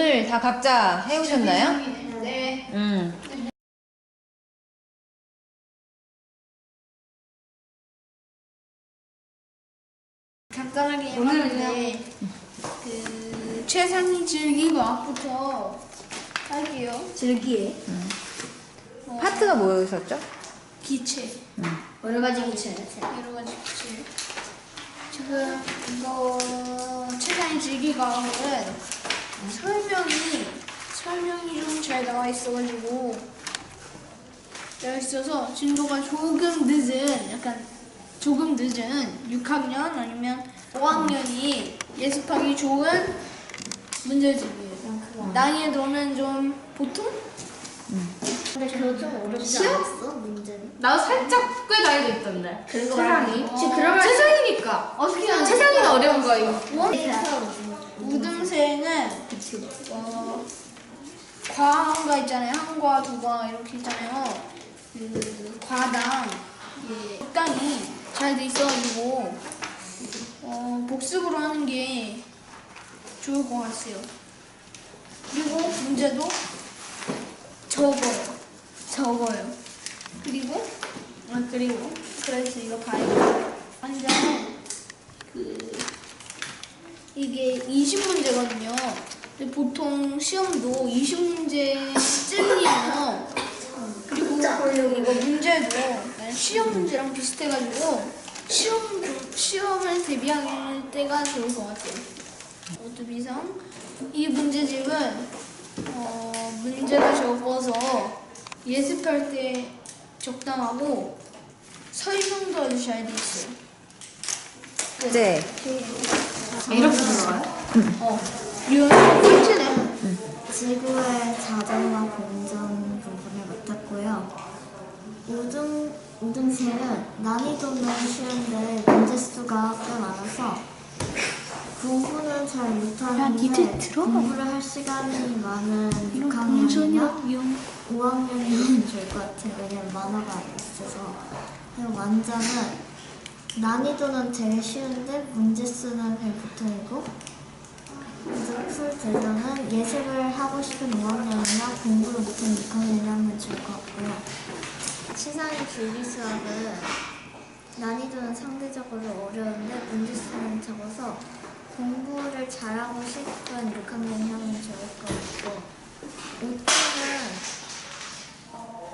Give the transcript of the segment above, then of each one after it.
오늘 다 각자 해오셨나요? 네. 음. 간단하게 해봤는데 그 최상위 즐기과부터 할게요. 즐기에 어, 파트가 뭐였었죠? 기체 여러 가지 기체. 여러 가지 기체. 지금 이거 최상위 즐기과는 설명이 설명이 좀 잘 나와 있어가지고 나와 있어서 진도가 조금 늦은 약간 조금 늦은 6학년 아니면 5학년이 예습하기 좋은 문제집이에요. 난이도는 좀 보통? 근데 그거 좀 어렵지 시험? 않았어 문제는? 나도 살짝 꽤 나이도 있던데. 그거 세상이. 그런 말 세상이니까. 어떻게 하는 세상이 어려운 거야 이거. 우등생은 어, 과가 있잖아요. 한 과, 두 과 이렇게 있잖아요. 그 과당 이게 적당히 잘 돼 있어가지고 어, 복습으로 하는 게 좋을 것 같아요. 그리고 문제도 적어요. 적어요. 그리고 아 그리고 그래서 이거 봐요. 완전 그 이게 20문제거든요. 근데 보통 시험도 20문제 쯤이에요. 그리고 이거 문제도 시험 문제랑 비슷해가지고 시험 시험을 대비할 때가 좋을 것 같아요. 어두비상 이 문제집은 어, 문제가 적어서 예습할 때 적당하고 설명도 아주 잘 돼 있어요. 네. 이렇게 들어가요? 어, 이런. 지구의 자전과 공전 부분을 맡았고요. 우등, 우등생은 난이도는 쉬운데 문제 수가 꽤 많아서 공부는 잘 못하는데 공부를 할 시간이 많은 6학년이나 5학년이면 좋을 것 같아요. 왜냐면 만화가 있어서. 그리고 완장은 난이도는 되게 쉬운데 문제 수는 그냥 보통이고 풀 대전은 예습을 하고 싶은 5학년이나 공부를 못하는 6학년이 하면 좋을 것 같고요. 시상의 줄기 수학은 난이도는 상대적으로 어려운데 문제수는 적어서 공부를 잘하고 싶은 6학년이 하면 좋을 것 같고 오토는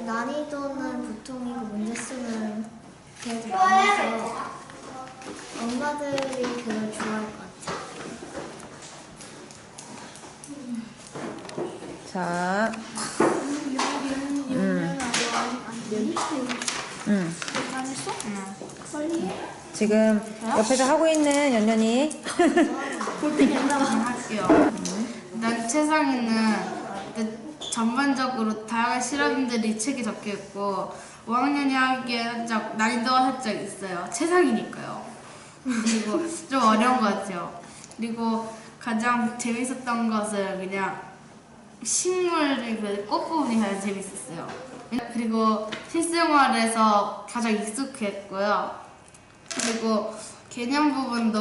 난이도는 보통이고 문제수는 그래도 많아서 엄마들이 그걸 좋아할 것 같아요. 자. 음. 음. 지금 옆에서 하고 있는 연연이 할게요. 난 일단 전반적으로 다양한 실험들이 책에 적혀 있고 5학년이 하기에 살짝 난이도가 살짝 있어요. 최상이니까요. 그리고 좀 어려운 것 같아요. 그리고 가장 재밌었던 것은 그냥 식물의 그 꽃부분이 재밌었어요. 그리고 실생활에서 가장 익숙했고요. 그리고 개념 부분도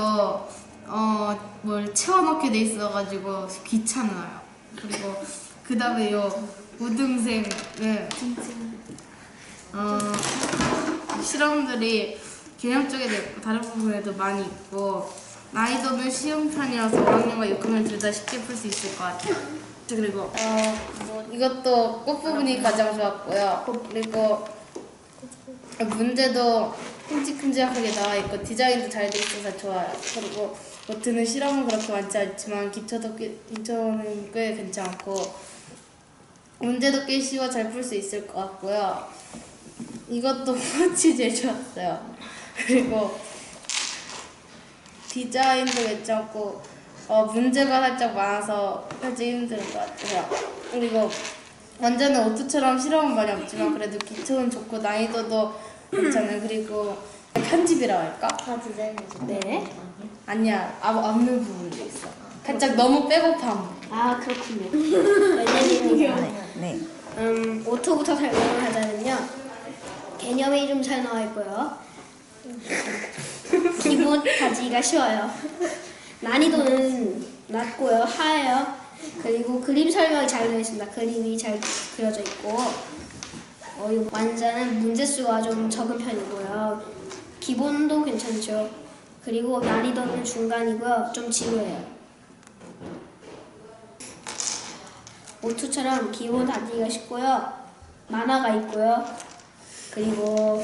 어, 뭘 채워넣게 돼 있어가지고 귀찮아요. 그리고 그 다음에 요 우등생은 어, 실험들이 개념 쪽에도 있고 다른 부분에도 많이 있고 난이도는 쉬운 편이라서 5학년과 6학년 둘 다 쉽게 풀 수 있을 것 같아요. 그리고 어, 뭐 이것도 꽃 부분이 가장 좋았고요. 그리고 문제도 큼직큼직하게 나와 있고 디자인도 잘 돼 있어서 좋아요. 그리고 노트는 실험은 그렇게 많지 않지만 기초도 꽤, 기초는 꽤 괜찮고 문제도 꽤 쉬워 잘 풀 수 있을 것 같고요. 이것도 꽃이 제일 좋았어요. 그리고 디자인도 괜찮고 어, 문제가 살짝 많아서 살짝 힘들 것 같아요. 그리고 완전히 오토처럼 실험은 많이 없지만 그래도 기초는 좋고 난이도도 괜찮아요. 그리고 편집이라고 할까? 다 디자인해줘. 네. 아니야, 아무 없는 부분도 있어. 살짝 너무 빼고파. 아 그렇군요. 왜냐면 네. 음, 오토부터 설명을 하자면요. 개념이 좀 잘 나와 있고요. 기본 가지가 쉬워요. 난이도는 낮고요. 하예요. 그리고 그림 설명이 잘 되어 있습니다. 그림이 잘 그려져 있고 어, 이 완자는 문제수가 좀 적은 편이고요. 기본도 괜찮죠. 그리고 난이도는 중간이고요. 좀 지루해요. 오투처럼 기본 다지기가 쉽고요. 만화가 있고요. 그리고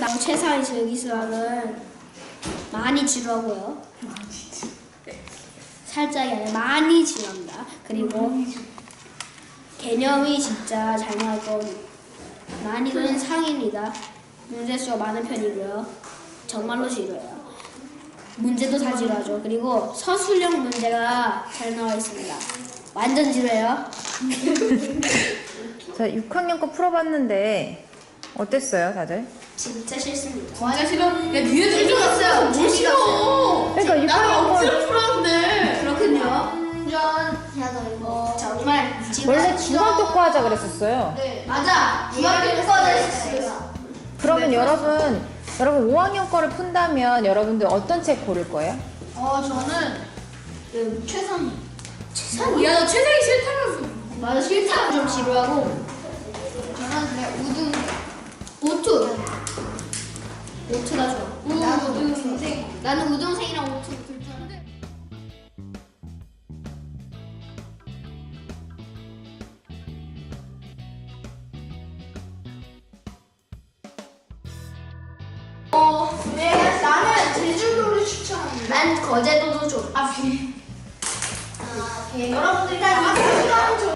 나 최상위 즐기 수학은 많이 지루하고요. 살짝이 아니라 많이 지루합니다. 그리고 개념이 진짜 잘 나올 거고 난이도는 상입니다. 문제수가 많은 편이고요. 정말로 지루해요. 문제도 다 지루하죠. 그리고 서술형 문제가 잘 나와 있습니다. 완전 지루해요. 자, 6학년 거 풀어봤는데 어땠어요, 다들? 진짜 싫습니다. 진짜 싫어. 야 니네 좀 없어요. 뭐 싫어. 그러니까 6학년 거 풀었는데. 그렇군요. 어, 정말 지루한 원래 중학교 거 하자 그랬었어요. 맞아. 중학교 때 써졌어요. 그러면 여러분, 여러분 5학년 거를 푼다면 여러분들 어떤 책 고를 거예요? 어 저는 그 최선 야너 최상이 싫다면서. 맞아 실타는 좀 지루하고 저는 그냥 우등 오투 오투가 좋아. 우등생 나는 우등생이랑 오투 둘 중. 네 나는 제주도를 추천합니다. 난 거제도도 좋아. 아 비. 여러분들이 다 이거 시간 좀